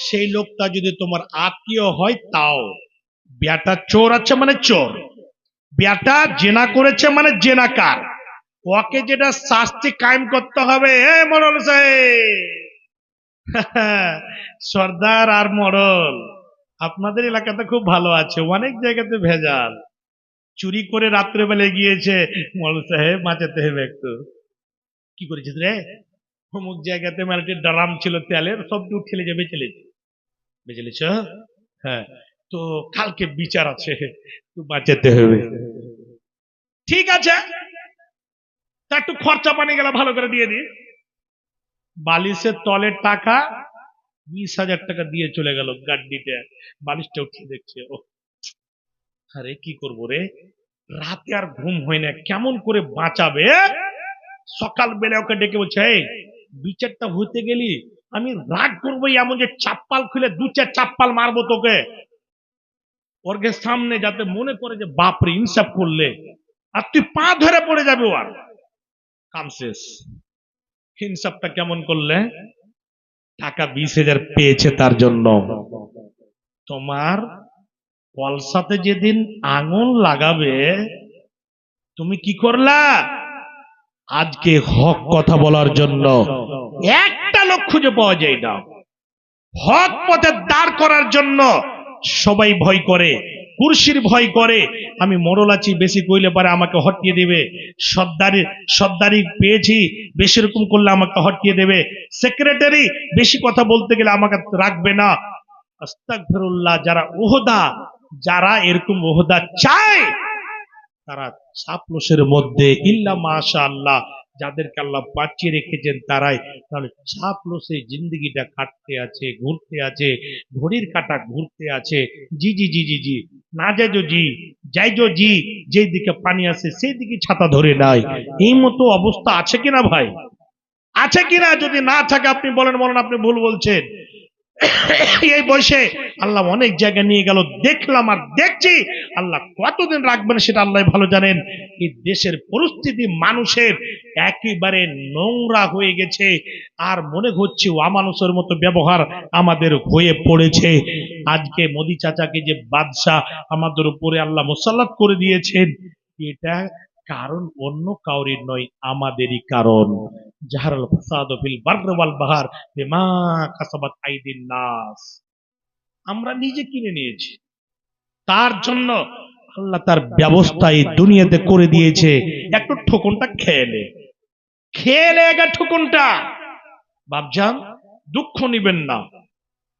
সেই লোকটা যদি তোমার আত্মীয় হয়, তাও। বেটা চোর আছে মানে চোর। বেটা জেনা করেছে মানে জেনাকার। ওকে যেটা শাস্তি কায়েম করতে হবে এ মরল সর্দার আর মরল, আপনাদের এলাকাতে খুব ভালো আছে, অনেক জায়গাতে ভেজাল। চুরি করে রাত্রেবেলা গিয়েছে মরল সাহেব, বাঁচাতে হবে একটু। কি করেছিস রে? অমুক জায়গাতে মানে ড্রাম ছিল, তেলের, সব দূর ঠেলে যাবে চলেছে বুঝলেছ হ্যাঁ। তো কালকে বিচার আছে তো বাঁচাতে হবে। ঠিক আছে। তা একটু খরচা পানি গেলে ভালো করে দিয়ে দি বালিশের তলের টাকা বিশ হাজার টাকা দিয়ে চলে গেল গাড্ডিতে। বালিশটা উঠিয়ে দেখছে। ও। আরে কি করব রে? রাতে আর ঘুম হয় না। কেমন করে বাঁচাবে? সকাল বেলা ওকে ডেকে বলছে বিচারটা হইতে গেলি আমি রাগ করব এমন যে চাপ্পাল খুলে দু চার চাপ্পাল মারবো তোকে। ওরকে সামনে যাতে মনে করে যে, বাপরে, ইনসাফ করলে। আর তুই পা ধরে পড়ে যাবে আর কাম শেষ। কেমন করলে? টাকা বিশ হাজার পেয়েছে তার জন্য। তোমার পলসাতে যেদিন আঙুল লাগাবে, তুমি কি করলা? আজকে হক কথা বলার জন্য। একটা লোক খুঁজে পাওয়া যায় না। হক পথে দাঁড় করার জন্য সবাই ভয় করে, কুরসির ভয় করে। আমি আছি, বেশি কইলে পারে আমাকে হটিয়ে দেবে। সর্দারি সর্দারি পেয়েছি, বেশি রকম করলে আমাকে হটিয়ে দেবে। সেক্রেটারি, বেশি কথা বলতে গেলে আমাকে রাখবে না। আস্তাগফিরুল্লাহ, যারা ওহদা যারা এরকম ওহদা চায়, তারা চাপলসের মধ্যে ইল্লা মাশা আল্লাহ যাদেরকে আল্লাহ বাঁচিয়ে রেখেছেন তারাই। তাহলে চাপলসে জিন্দগিটা কাটতে আছে, ঘুরতে আছে, ঘড়ির কাটা ঘুরতে আছে। জি জি জি জি জি। না যাই জি যাই জি, যেই দিকে পানি আসে সেই দিকে ছাতা ধরে নাই। এই মতো অবস্থা আছে কিনা ভাই? আছে কিনা? যদি না থাকে, আপনি বলেন বলেন, আপনি ভুল বলছেন। এই বয়সে আল্লাহ অনেক জায়গায় নিয়ে গেল, দেখলাম আর দেখছি। আল্লাহ কতদিন রাখবেন সেটা আল্লাহ ভালো জানেন। এই দেশের পরিস্থিতি মানুষের একেবারে নোংরা হয়ে গেছে। আর মনে হচ্ছে অমানুষের মতো ব্যবহার আমাদের হয়ে পড়েছে। আজকে মোদি চাচাকে যে বাদশাহ আমাদের উপরে আল্লাহ মোসাল্লাত করে দিয়েছেন, এটা কারণ অন্য কাউরির নয়, আমাদেরই কারণ। জাহারাল ফাসাদ ফিল বাহার বিমা কাসাবাত আইদিন নাস। আমরা নিজে কিনে নিয়েছি। তার জন্য আল্লাহ তার ব্যবস্থা এই দুনিয়াতে করে দিয়েছে। একটু ঠোকনটা খেয়ে নে। খেয়ে নেয় ঠুকুনটা। বাপজান দুঃখ নিবেন না।